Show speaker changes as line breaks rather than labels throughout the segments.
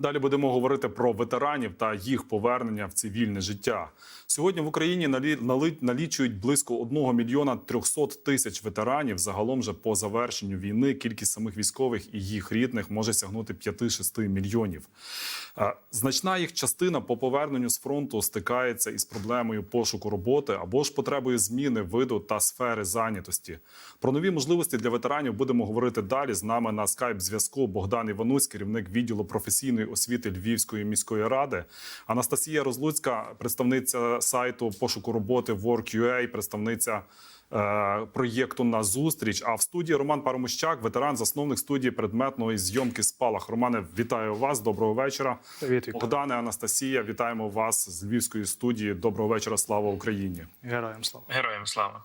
Далі будемо говорити про ветеранів та їх повернення в цивільне життя. Сьогодні в Україні налічують близько 1 мільйона 300 тисяч ветеранів. Загалом же по завершенню війни кількість самих військових і їх рідних може сягнути 5-6 мільйонів. Е, Значна їх частина по поверненню з фронту стикається із проблемою пошуку роботи або ж потребою зміни виду та сфери зайнятості. Про нові можливості для ветеранів будемо говорити далі. З нами на скайп зв'язку Богдан Іванусь, керівник відділу професійної освіти Львівської міської ради. Анастасія Розлуцька, представниця сайту пошуку роботи Work.ua, представниця. Е, Проєкту на зустріч. А в студії Роман Паромощак, ветеран, засновник студії предметної зйомки Спалах. Романе, вітаю вас. Доброго вечора.
Привіт,
Богдане Анастасія, вітаємо вас з Львівської студії. Доброго вечора. Слава Україні.
Героям слава.
Героям слава.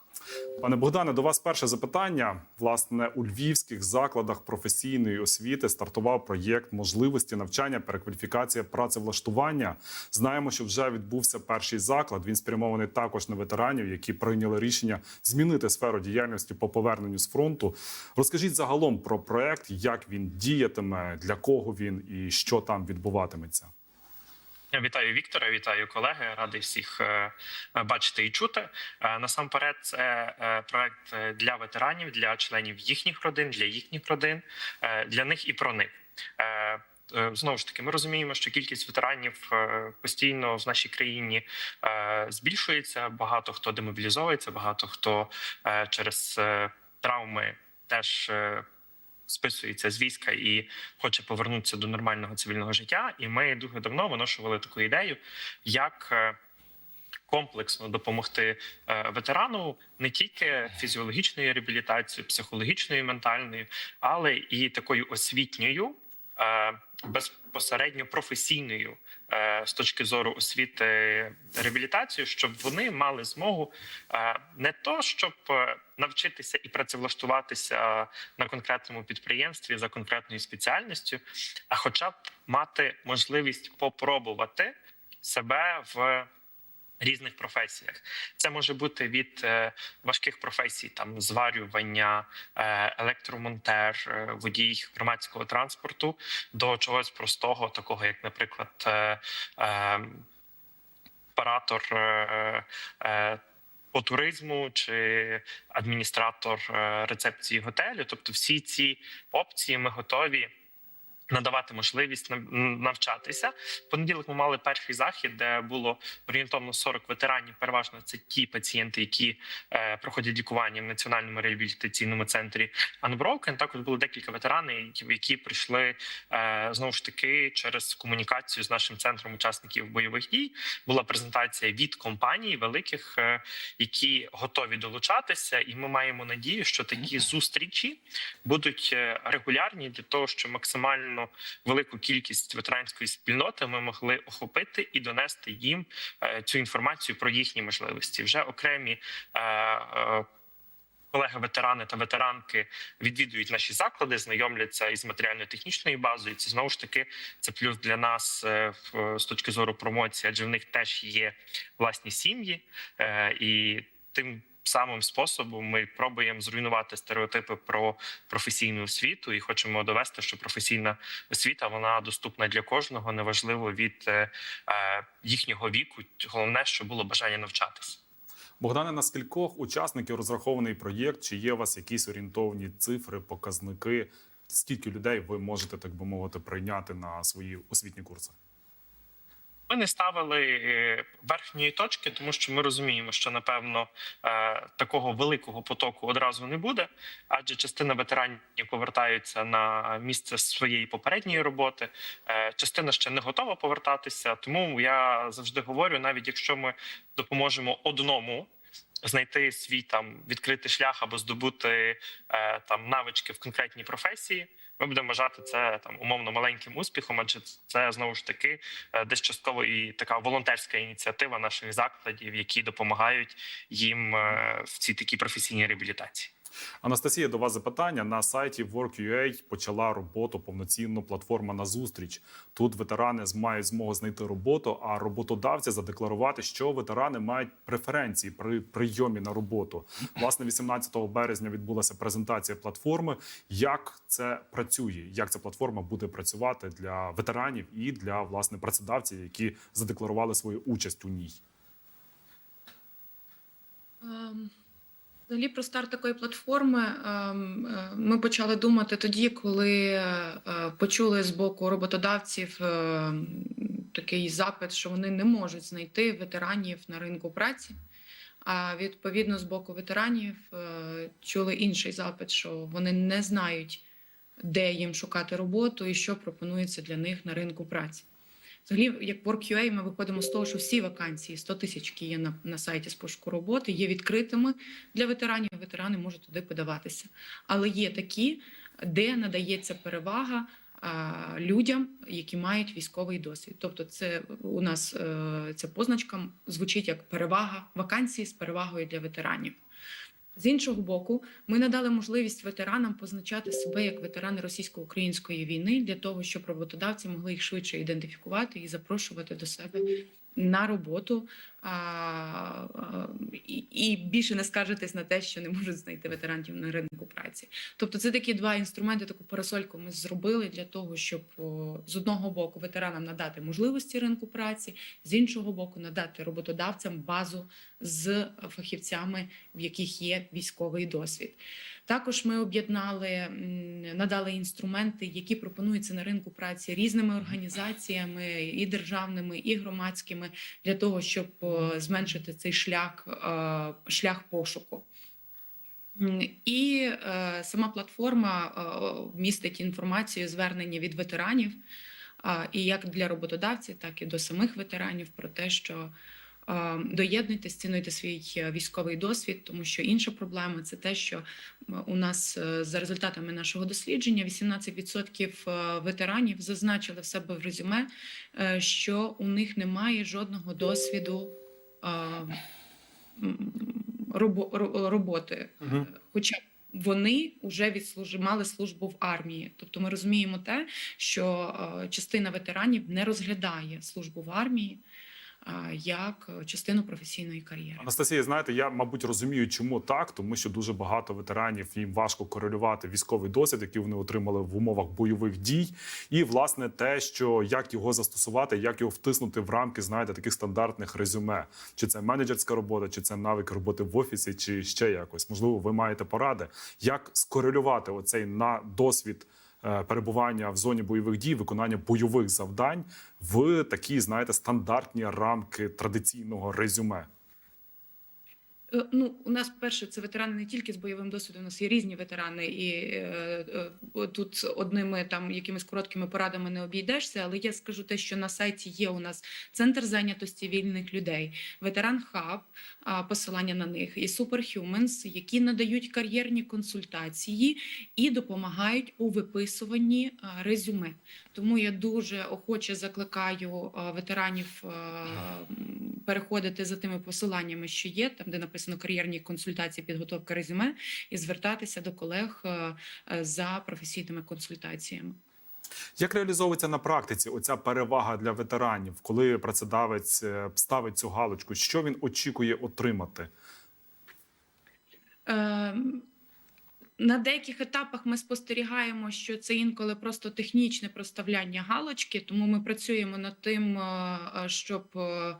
Пане Богдане, до вас перше запитання. Власне, у львівських закладах професійної освіти стартував проєкт можливості навчання, перекваліфікація, працевлаштування. Знаємо, що вже відбувся перший заклад. Він спрямований також на ветеранів, які прийняли рішення змінити сферу діяльності по поверненню з фронту. Розкажіть загалом про проєкт, як він діятиме, для кого він і що там відбуватиметься.
Я вітаю Віктора, вітаю колеги. Радий всіх е, бачити і чути. Е, Насамперед, це е, проект е, для ветеранів, для членів їхніх родин, для їхніх родин, е, для них і про них. Е, Знову ж таки, ми розуміємо, що кількість ветеранів е, постійно в нашій країні е, збільшується. Багато хто демобілізовується, багато хто через травми теж списується з війська і хоче повернутися до нормального цивільного життя. І ми дуже давно виношували таку ідею, як комплексно допомогти ветерану не тільки фізіологічною реабілітацією, психологічною, ментальною, але і такою освітньою. Безпосередньо професійною е, з точки зору освіти реабілітацію, щоб вони мали змогу е, не то, щоб е, навчитися і працевлаштуватися на конкретному підприємстві за конкретною спеціальністю, а хоча б мати можливість попробувати себе в різних професіях. Це може бути від е, важких професій, там зварювання, е, електромонтер, е, водій громадського транспорту, до чогось простого, такого як, наприклад, оператор. По туризму чи адміністратор рецепції готелю, тобто всі ці опції ми готові надавати можливість нав- навчатися. В понеділок ми мали перший захід, де було орієнтовно 40 ветеранів. Переважно це ті пацієнти, які е, проходять лікування в національному реабілітаційному центрі Unbroken. Також було декілька ветеранів, які, які прийшли е, знову ж таки через комунікацію з нашим центром учасників бойових дій. Була презентація від компаній великих, е, які готові долучатися, і ми маємо надію, що такі зустрічі будуть е, регулярні для того, щоб максимально велику кількість ветеранської спільноти ми могли охопити і донести їм е, цю інформацію про їхні можливості. Вже окремі. е, е, Колеги-ветерани та ветеранки відвідують наші заклади, знайомляться із матеріально-технічною базою. Це знову ж таки це плюс для нас з точки зору промоції, адже в них теж є власні сім'ї, і тим самим способом ми пробуємо зруйнувати стереотипи про професійну освіту і хочемо довести, що професійна освіта вона доступна для кожного, неважливо від е, е, їхнього віку. Головне, щоб було бажання навчатися.
Богдане, на скількох учасників розрахований проєкт? Чи є у вас якісь орієнтовні цифри, показники? Скільки людей ви можете, так би мовити, прийняти на свої освітні курси?
Ми не ставили е, верхньої точки, тому що ми розуміємо, що напевно е, такого великого потоку одразу не буде, адже частина ветеранів повертаються на місце своєї попередньої роботи. е, Частина ще не готова повертатися. Тому я завжди говорю, навіть якщо ми допоможемо одному. Знайти свій там відкритий шлях або здобути е, там навички в конкретній професії, ми будемо вважати це там умовно маленьким успіхом, адже це знову ж таки е, десь частково і така волонтерська ініціатива наших закладів, які допомагають їм е, в цій такій професійній реабілітації.
Анастасія, до вас запитання на сайті Work.ua почала роботу повноцінну платформа на зустріч. Тут ветерани мають змогу знайти роботу, а роботодавці задекларувати, що ветерани мають преференції при прийомі на роботу. Власне, 18 березня відбулася презентація платформи. Як це працює? Як ця платформа буде працювати для ветеранів і для власне працедавців, які задекларували свою участь у ній?
Ем, Взагалі про старт такої платформи ем, е, ми почали думати тоді, коли е, почули з боку роботодавців е, такий запит, що вони не можуть знайти ветеранів на ринку праці. А відповідно з боку ветеранів чули інший запит, що вони не знають, де їм шукати роботу і що пропонується для них на ринку праці. Взагалі, як Work.ua, ми виходимо з того, що всі вакансії 100 тисяч, які є на, на сайті з пошуку роботи, є відкритими для ветеранів. Ветерани можуть туди подаватися. Але є такі, де надається перевага людям, які мають військовий досвід. Тобто, це у нас е, ця позначка звучить як перевага вакансії з перевагою для ветеранів. З іншого боку, ми надали можливість ветеранам позначати себе як ветерани російсько-української війни для того, щоб роботодавці могли їх швидше ідентифікувати і запрошувати до себе на роботу. А, а, і, і більше не скаржитись на те, що не можуть знайти ветеранів на ринку праці. Тобто, це такі два інструменти, таку парасольку ми зробили для того, щоб о, з одного боку ветеранам надати можливості ринку праці, з іншого боку, надати роботодавцям базу з фахівцями, в яких є військовий досвід. Також ми об'єднали, надали інструменти, які пропонуються на ринку праці різними організаціями, і державними, і громадськими, для того, щоб зменшити цей шлях, е, шлях пошуку. І е, сама платформа е, містить інформацію, звернення від ветеранів, і як для роботодавців, так і до самих ветеранів про те, що доєднуйтесь, цінуйте свій е, військовий досвід, тому що інша проблема це те, що у нас е, за результатами нашого дослідження 18% е, ветеранів зазначили в себе в резюме, що у них немає жодного досвіду. е, м, робо- ро- роботи, хоча вони вже відслужи мали службу в армії. Тобто ми розуміємо те, що частина ветеранів не розглядає службу в армії як е, частину професійної кар'єри.
Анастасія, знаєте, я мабуть розумію, чому так, тому що дуже багато ветеранів їм важко корелювати військовий досвід, який вони отримали в умовах бойових дій, і власне те, що як його застосувати, як його втиснути в рамки, знаєте, таких стандартних резюме, чи це менеджерська робота, чи це навик роботи в офісі, чи ще якось. Можливо, ви маєте поради, як скорелювати оцей на досвід. Е, Перебування в зоні бойових дій, виконання бойових завдань в такі, знаєте, стандартні рамки традиційного резюме.
Е, Ну, у нас перше це ветерани не тільки з бойовим досвідом, у нас є різні ветерани, і е, е, тут одними там якимись короткими порадами не обійдешся. Але я скажу те, що на сайті є у нас центр зайнятості вільних людей, ветеран хаб, посилання на них, і Superhumans, які надають кар'єрні консультації і допомагають у виписуванні резюме. Тому я дуже охоче закликаю ветеранів переходити за тими посиланнями, що є, там де написано кар'єрні консультації, підготовка резюме, і звертатися до колег е, е, за професійними консультаціями.
Як реалізовується на практиці оця перевага для ветеранів, коли працедавець е, ставить цю галочку? Що він очікує отримати?
Ем, На деяких етапах ми спостерігаємо, що це інколи просто технічне проставляння галочки, тому ми працюємо над тим, е, е, щоб е,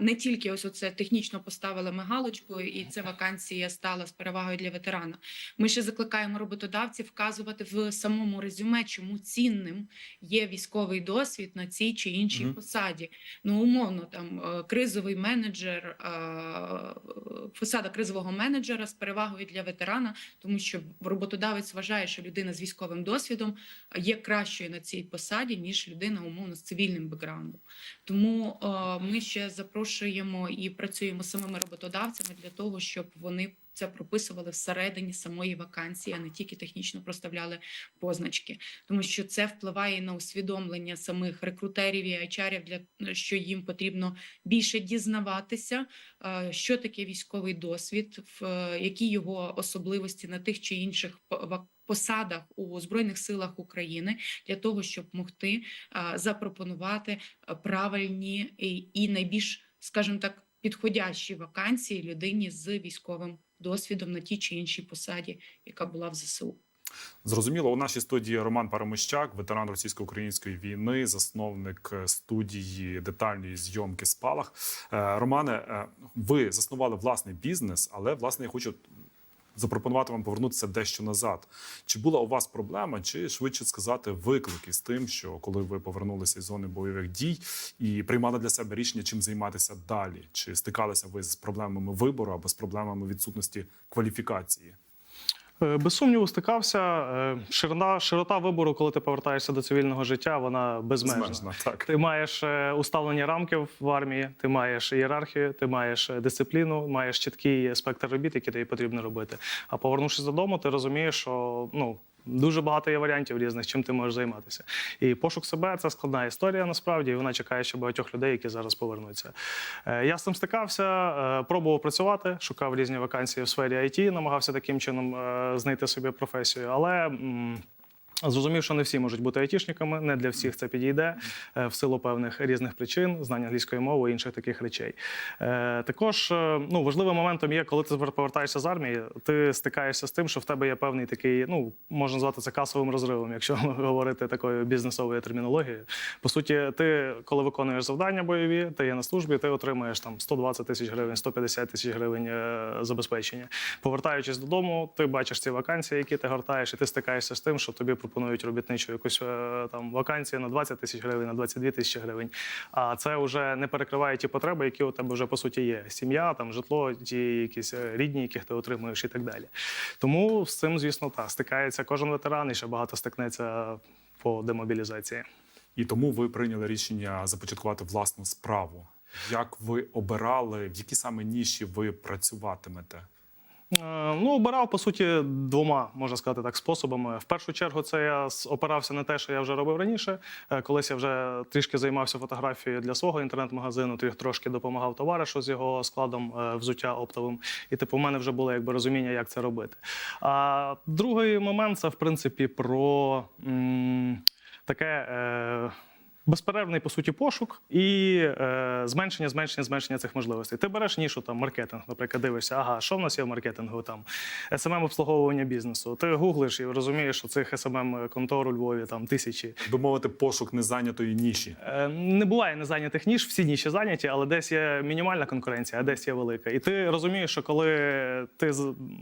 не тільки ось оце технічно поставили ми галочку, і ця вакансія стала з перевагою для ветерана. Ми ще закликаємо роботодавців вказувати в самому резюме, чому цінним є військовий досвід на цій чи іншій
Мгм.
посаді. Ну, умовно, там е, кризовий менеджер, е, посада кризового менеджера з перевагою для ветерана, тому що роботодавець вважає, що людина з військовим досвідом є кращою на цій посаді, ніж людина умовно з цивільним бекграундом. Тому е, ми ще запрошуємо і працюємо з самими роботодавцями для того, щоб вони це прописували всередині самої вакансії, а не тільки технічно проставляли позначки, тому що це впливає на усвідомлення самих рекрутерів і HR, для що їм потрібно більше дізнаватися, що таке військовий досвід, в які його особливості на тих чи інших по- посадах у збройних силах України для того, щоб могти запропонувати правильні і найбільш, скажімо так, підходящі вакансії людині з військовим досвідом на тій чи іншій посаді, яка була в ЗСУ.
Зрозуміло, у нашій студії Роман Парамощак, ветеран російсько-української війни, засновник е, студії детальної зйомки Спалах. Е, Романе, е, ви заснували власний бізнес, але власне я хочу запропонувати вам повернутися дещо назад. Чи була у вас проблема, чи швидше сказати виклики з тим, що коли ви повернулися із зони бойових дій і приймали для себе рішення, чим займатися далі? Чи стикалися ви з проблемами вибору або з проблемами відсутності кваліфікації?
Е, Без сумніву стикався. Е, Ширина, широта вибору, коли ти повертаєшся до цивільного життя, вона безмежна.
безмежна так.
Ти маєш е, уставлені рамки в армії, ти маєш ієрархію, ти маєш дисципліну, маєш чіткий спектр робіт, які тобі потрібно робити. А повернувшись додому, ти розумієш, що ну. Дуже багато є варіантів різних, чим ти можеш займатися. І пошук себе це складна історія насправді, і вона чекає ще багатьох людей, які зараз повернуться. Е, Я з цим стикався, е, пробував працювати, шукав різні вакансії в сфері IT, намагався таким чином е, знайти собі професію. Але Зрозумів, що не всі можуть бути айтішниками, не для всіх це підійде е, в силу певних різних причин, знання англійської мови і інших таких речей. Е, Також е, ну, важливим моментом є, коли ти повертаєшся з армії, ти стикаєшся з тим, що в тебе є певний такий, ну можна назвати це касовим розривом, якщо говорити такою бізнесовою термінологією. По суті, ти, коли виконуєш завдання бойові, ти є на службі, ти отримуєш там 120 тисяч гривень, 150 тисяч гривень забезпечення. Повертаючись додому, ти бачиш ці вакансії, які ти гортаєш, і ти стикаєшся з тим, що тобі пропонують робітничу якусь е, там вакансію на 20 тисяч гривень, на 22 тисячі гривень. А це вже не перекриває ті потреби, які у тебе вже по суті є: сім'я, там житло, ті якісь е, рідні, яких ти отримуєш, і так далі. Тому з цим, звісно, так стикається кожен ветеран, і ще багато стикнеться по демобілізації.
І тому ви прийняли рішення започаткувати власну справу. Як ви обирали, в які саме ніші ви працюватимете?
Е, Ну, обирав по суті двома, можна сказати так, способами. В першу чергу, це я опирався на те, що я вже робив раніше. Е, Колись я вже трішки займався фотографією для свого інтернет-магазину, тріх- трошки допомагав товаришу з його складом е, взуття оптовим. І типу, в мене вже було якби розуміння, як це робити. А другий момент це в принципі про м, таке. Е, Безперервний по суті пошук і е, зменшення, зменшення, зменшення цих можливостей. Ти береш нішу там маркетинг, наприклад, дивишся, ага, що в нас є в маркетингу там smm обслуговування бізнесу. Ти гуглиш і розумієш, що цих smm контор у Львові там тисячі.
Би мовити, пошук незайнятої ніші.
Е, Не буває незайнятих ніж, всі ніші зайняті, але десь є мінімальна конкуренція, а десь є велика. І ти розумієш, що коли ти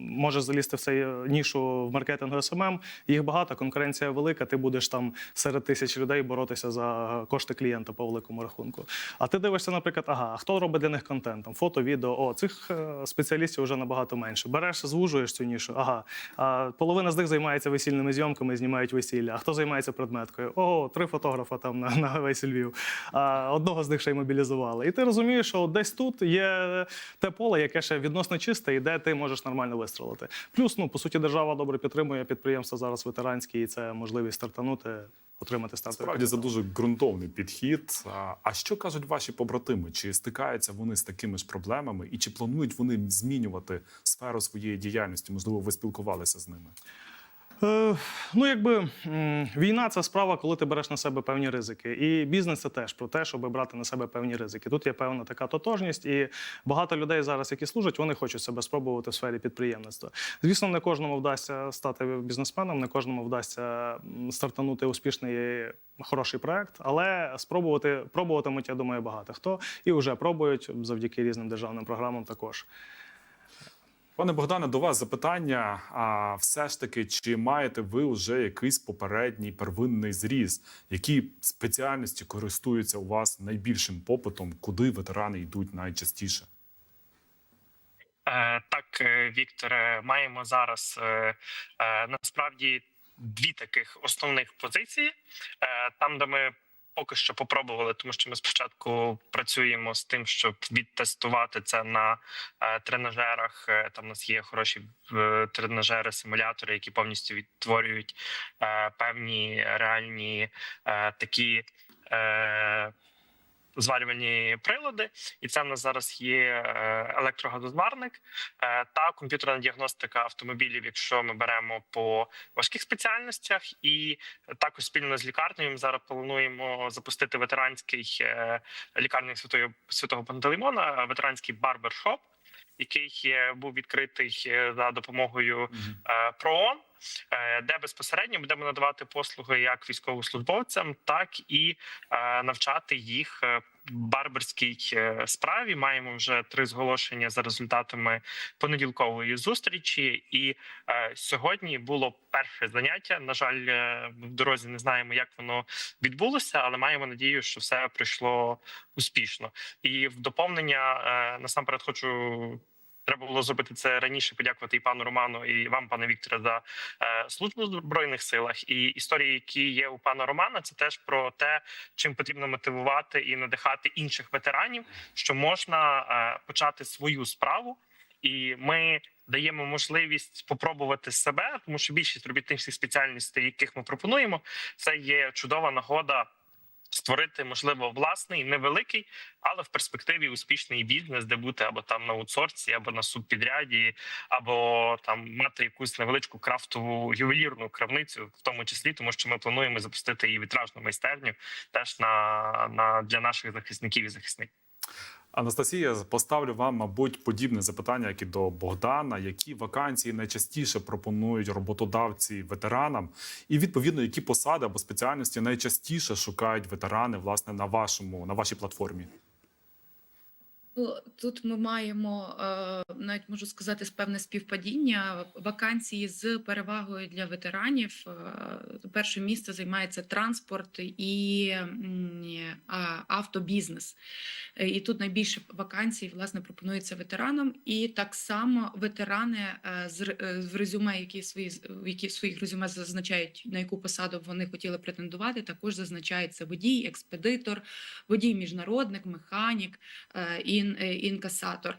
можеш залізти в цей нішу в маркетингу SMM, їх багато, конкуренція велика, ти будеш там серед тисяч людей боротися за кошти клієнта по великому рахунку. А ти дивишся, наприклад, ага, хто робить для них контент? Там, фото, відео, о, цих е, спеціалістів вже набагато менше. Береш, звужуєш цю нішу, ага. А половина з них займається весільними зйомками, знімають весілля. А хто займається предметкою? О, три фотографа там на, на весь Львів. А одного з них ще й мобілізували. І ти розумієш, що десь тут є те поле, яке ще відносно чисте, і де ти можеш нормально вистрелити. Плюс, ну по суті, держава добре підтримує підприємства зараз ветеранські, і це можливість стартанути, отримати статус.
Справді це дуже ґрунтовний підхід. А- А що кажуть ваші побратими? Чи стикаються вони з такими ж проблемами, і чи планують вони змінювати сферу своєї діяльності? Можливо, ви спілкувалися з ними?
Е, ну, якби війна це справа, коли ти береш на себе певні ризики. І бізнес це теж про те, щоб брати на себе певні ризики. Тут є певна така тотожність, і багато людей зараз, які служать, вони хочуть себе спробувати в сфері підприємництва. Звісно, не кожному вдасться стати бізнесменом, не кожному вдасться стартанути успішний. Хороший проект, але спробувати пробуватимуть, я думаю, багато хто і вже пробують завдяки різним державним програмам також.
Пане Богдане, до вас запитання. А все ж таки, чи маєте ви вже якийсь попередній первинний зріз? Які спеціальності користуються у вас найбільшим попитом? Куди ветерани йдуть найчастіше?
Е, Так, е, Вікторе, маємо зараз е, насправді дві таких основних позиції, там, де ми поки що попробували, тому що ми спочатку працюємо з тим, щоб відтестувати це на е, тренажерах. Е, Там у нас є хороші е, тренажери, симулятори, які повністю відтворюють певні реальні такі. Зварювальні прилади, і це в нас зараз є е, електрогазозварник е, та комп'ютерна діагностика автомобілів, якщо ми беремо по важких спеціальностях, і також спільно з лікарнею ми зараз плануємо запустити ветеранський е, святої святого Пантелеймона, ветеранський барбершоп, який був відкритий за допомогою е, ПРООН, е, де безпосередньо будемо надавати послуги як військовослужбовцям, так і е, навчати їх е, барберській е, справі. Маємо вже три зголошення за результатами понеділкової зустрічі. І е, сьогодні було перше заняття. На жаль, е, в дорозі не знаємо, як воно відбулося, але маємо надію, що все пройшло успішно. І в доповнення е, насамперед хочу. Треба було зробити це раніше. Подякувати і пану Роману, і вам, пане Вікторе, за е, службу в збройних силах. І історії, які є у пана Романа, це теж про те, чим потрібно мотивувати і надихати інших ветеранів, що можна е, почати свою справу, і ми даємо можливість попробувати себе, тому що більшість робітничих спеціальностей, яких ми пропонуємо, це є чудова нагода. Створити можливо власний невеликий, але в перспективі успішний бізнес, де бути або там на аутсорсі, або на субпідряді, або там мати якусь невеличку крафтову ювелірну крамницю, в тому числі, тому що ми плануємо запустити і вітражну майстерню теж на, на для наших захисників і захисників.
Анастасія, поставлю вам, мабуть, подібне запитання, як і до Богдана. Які вакансії найчастіше пропонують роботодавці ветеранам, і відповідно, які посади або спеціальності найчастіше шукають ветерани власне на вашому на вашій платформі?
Ну, Тут ми маємо е, навіть можу сказати з певне співпадіння вакансії з перевагою для ветеранів. Е, Перше місце займається транспорт і автобізнес. Е, І тут найбільше вакансій власне пропонується ветеранам. І так само ветерани з резюме, які свої які своїх резюме зазначають на яку посаду вони хотіли претендувати. Також зазначається водій, експедитор, водій міжнародник, механік. е, інкасатор.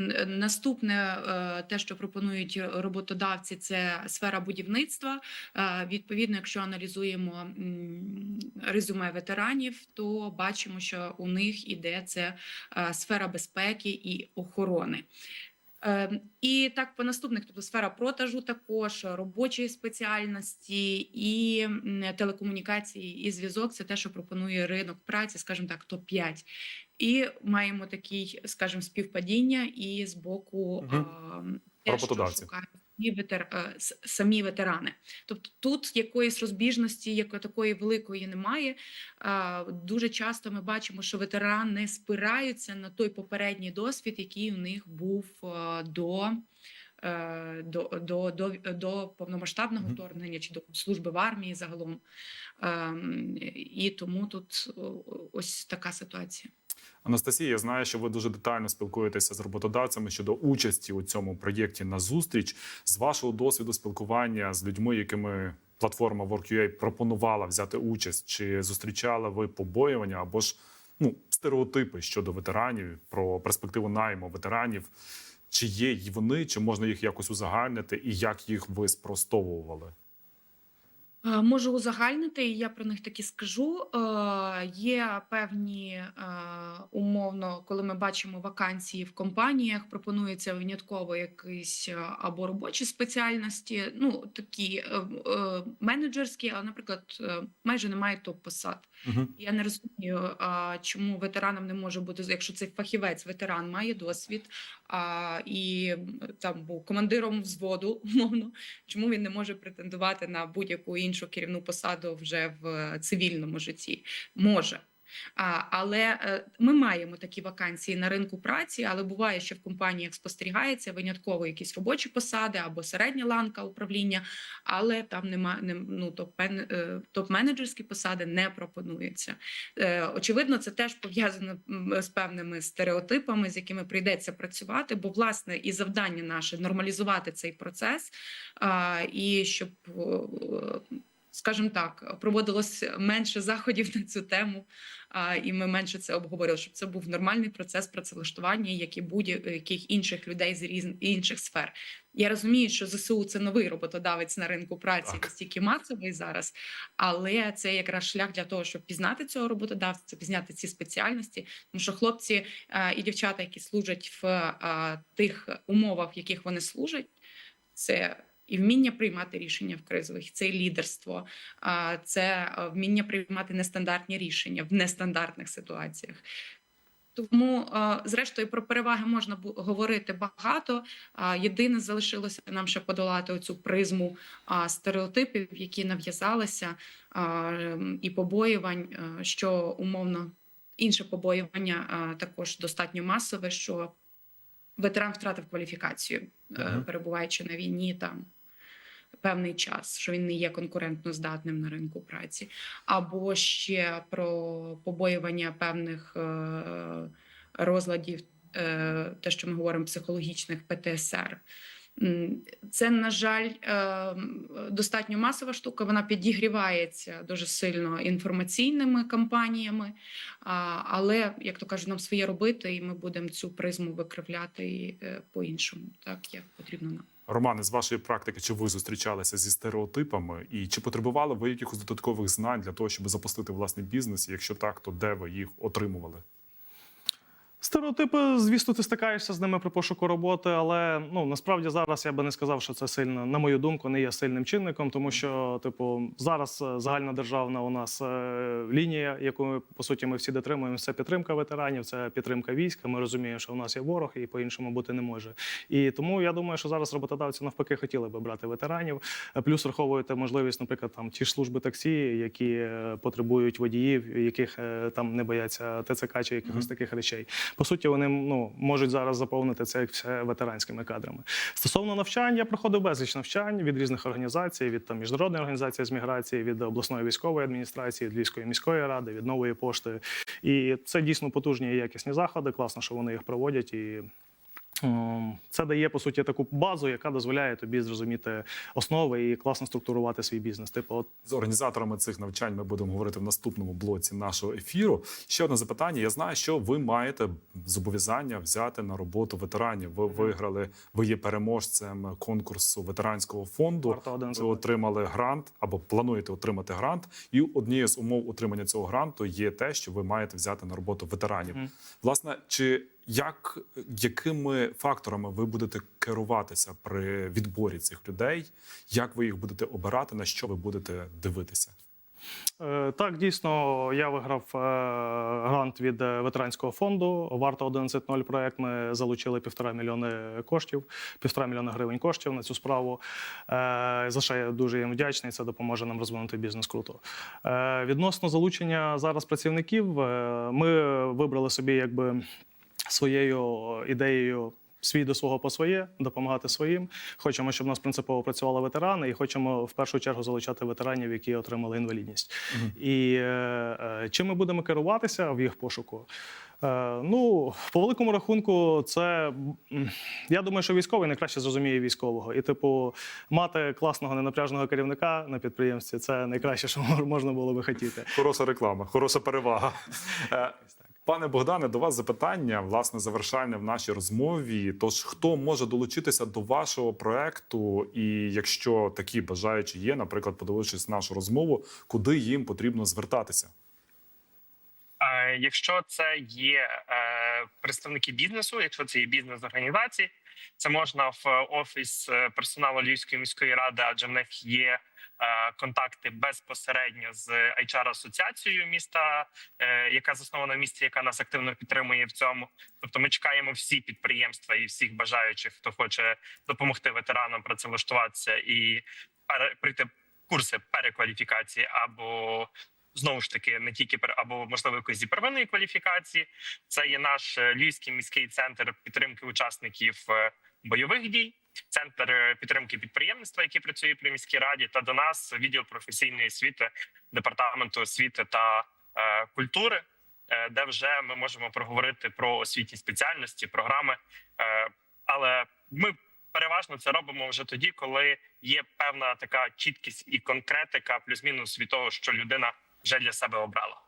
Е, Наступне, е, те, що пропонують роботодавці, це сфера будівництва. Е, Відповідно, якщо аналізуємо резюме ветеранів, то бачимо, що у них іде це е, сфера безпеки і охорони. Е, І так по наступних, тобто сфера продажу також, робочої спеціальності і телекомунікації і зв'язок це те, що пропонує ринок праці, скажімо так, топ 5 І маємо такий, скажімо, співпадіння і з боку е, те, що
Роботодавців.
шукають самі ветер... е, самі ветерани. Тобто тут якоїсь розбіжності, якої такої великої немає. Дуже часто ми бачимо, що ветерани спираються на той попередній досвід, який у них був е, до. е, До, до, до, до повномасштабного вторгнення чи до служби в армії загалом. Ем, І тому тут ось така ситуація.
Анастасія, я знаю, що ви дуже детально спілкуєтеся з роботодавцями щодо участі у цьому проєкті на зустріч. З вашого досвіду спілкування з людьми, якими платформа Work.ua пропонувала взяти участь, чи зустрічали ви побоювання або ж ну стереотипи щодо ветеранів про перспективу найму ветеранів? Чи є вони, чи можна їх якось узагальнити, і як їх ви спростовували?
Е, Можу узагальнити, і я про них таки скажу. Е, Є певні е, умовно, коли ми бачимо вакансії в компаніях, пропонується винятково якісь або робочі спеціальності, ну такі е, е, менеджерські, а, наприклад, е, майже немає топ-посад.
Угу.
Я не розумію, чому ветеранам не може бути, якщо цей фахівець, ветеран має досвід і там був командиром взводу, умовно, чому він не може претендувати на будь-яку іншу керівну посаду вже в цивільному житті? Може. Але е, ми маємо такі вакансії на ринку праці, але буває, що в компаніях спостерігається винятково якісь робочі посади або середня ланка управління, але там нема не, ну, е, топ-менеджерські посади не пропонуються. Е, Очевидно, це теж пов'язано з певними стереотипами, з якими прийдеться працювати, бо власне і завдання наше нормалізувати цей процес, і щоб. Скажімо так, проводилось менше заходів на цю тему, і ми менше це обговорювали, щоб це був нормальний процес працевлаштування, як і будь-яких інших людей з різних інших сфер. Я розумію, що ЗСУ це новий роботодавець на ринку праці, настільки масовий зараз, але це якраз шлях для того, щоб пізнати цього роботодавця, пізнати ці спеціальності. Тому що хлопці і дівчата, які служать в тих умовах, в яких вони служать, це і вміння приймати рішення в кризових, це і лідерство, це вміння приймати нестандартні рішення в нестандартних ситуаціях. Тому, зрештою, про переваги можна говорити багато. Єдине залишилося нам ще подолати оцю призму стереотипів, які нав'язалися, ем, і побоювань, що умовно інше побоювання також достатньо масове, що ветеран втратив кваліфікацію, е,
Мгм.
перебуваючи на війні там певний час, що він не є конкурентно здатним на ринку праці, або ще про побоювання певних е, розладів, е, те, що ми говоримо, психологічних ПТСР. Це, на жаль, е, достатньо масова штука. Вона підігрівається дуже сильно інформаційними кампаніями. Але, як то кажуть, нам своє робити, і ми будемо цю призму викривляти по-іншому, так як потрібно нам.
Романе, з вашої практики, чи ви зустрічалися зі стереотипами, і чи потребували ви якихось додаткових знань для того, щоб запустити власний бізнес? Якщо так, то де ви їх отримували?
Стереотипи, звісно, ти стикаєшся з ними при пошуку роботи, але ну насправді зараз я би не сказав, що це сильно, на мою думку, не є сильним чинником, тому що, типу, зараз е, загальна державна у нас е, лінія, яку по суті ми всі дотримуємо, це підтримка ветеранів, це підтримка війська. Ми розуміємо, що у нас є ворог і по-іншому бути не може. І тому я думаю, що зараз роботодавці навпаки хотіли би брати ветеранів. Е, Плюс враховуєте можливість, наприклад, там ті ж служби таксі, які потребують водіїв, яких там не бояться ТЦК чи якихось
Мгм.
таких речей. По суті, вони ну можуть зараз заповнити це як все ветеранськими кадрами. Стосовно навчань, я проходив безліч навчань від різних організацій, від там міжнародної організації з міграції, від обласної військової адміністрації, від Львівської міської ради, від нової пошти. І це дійсно потужні і якісні заходи. Класно, що вони їх проводять і. М, Це дає по суті таку базу, яка дозволяє тобі зрозуміти основи і класно структурувати свій бізнес. Типу, от
З організаторами цих навчань ми будемо говорити в наступному блоці нашого ефіру. Ще одне запитання. Я знаю, що ви маєте зобов'язання взяти на роботу ветеранів. Ви виграли, ви є переможцем конкурсу ветеранського фонду.
Варта 11.
Ви отримали грант або плануєте отримати грант. І однією з умов отримання цього гранту є те, що ви маєте взяти на роботу ветеранів. Власне, чи як якими факторами ви будете керуватися при відборі цих людей? Як ви їх будете обирати? На що ви будете дивитися?
Е, Так, дійсно, я виграв е, грант від е, ветеранського фонду. Варта 11.0 проект. Ми залучили півтора мільйони коштів, півтора мільйона гривень коштів на цю справу. За що я дуже їм вдячний. Це допоможе нам розвинути бізнес круто. Відносно залучення зараз працівників, ми вибрали собі якби своєю ідеєю. Свій до свого по своє, допомагати своїм. Хочемо, щоб у нас принципово працювали ветерани, і хочемо в першу чергу залучати ветеранів, які отримали інвалідність. І е, е, чим ми будемо керуватися в їх пошуку? Е, ну, по великому рахунку, це я думаю, що військовий найкраще зрозуміє військового. І, типу, мати класного ненапряжного керівника на підприємстві це найкраще, що можна було би хотіти.
Хороша реклама, хороша перевага. Пане Богдане, до вас запитання, власне, завершальне в нашій розмові. Тож, хто може долучитися до вашого проекту, і якщо такі бажаючі є, наприклад, подивившись нашу розмову, куди їм потрібно звертатися?
Е, Якщо це є е, представники бізнесу, якщо це є бізнес-організації, це можна в офіс е, персоналу Львівської міської ради, адже в них є контакти безпосередньо з HR асоціацією міста, е, яка заснована в місті, яка нас активно підтримує в цьому. Тобто, ми чекаємо всі підприємства і всіх бажаючих, хто хоче допомогти ветеранам працевлаштуватися і пройти курси перекваліфікації або знову ж таки не тільки або можливо якоїсь зі первинної кваліфікації. Це є наш е, Львівський міський центр підтримки учасників е, бойових дій, центр е, підтримки підприємництва, який працює при міській раді, та до нас відділ професійної освіти департаменту освіти та е, культури, е, де вже ми можемо проговорити про освітні спеціальності, програми. Е, але ми переважно це робимо вже тоді, коли є певна така чіткість і конкретика, плюс-мінус від того, що людина вже для себе обрала.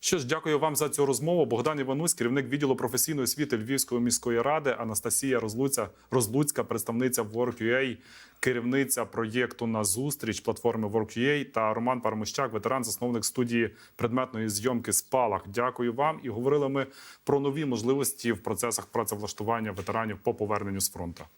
Що ж, дякую вам за цю розмову. Богдан Іванусь, керівник відділу професійної освіти Львівської міської ради, Анастасія Розлуця, Розлуцька, представниця Work.ua, керівниця проєкту на зустріч платформи Work.ua та Роман Пармощак, ветеран, засновник студії предметної зйомки Спалах. Дякую вам. І говорили ми про нові можливості в процесах працевлаштування ветеранів по поверненню з фронту.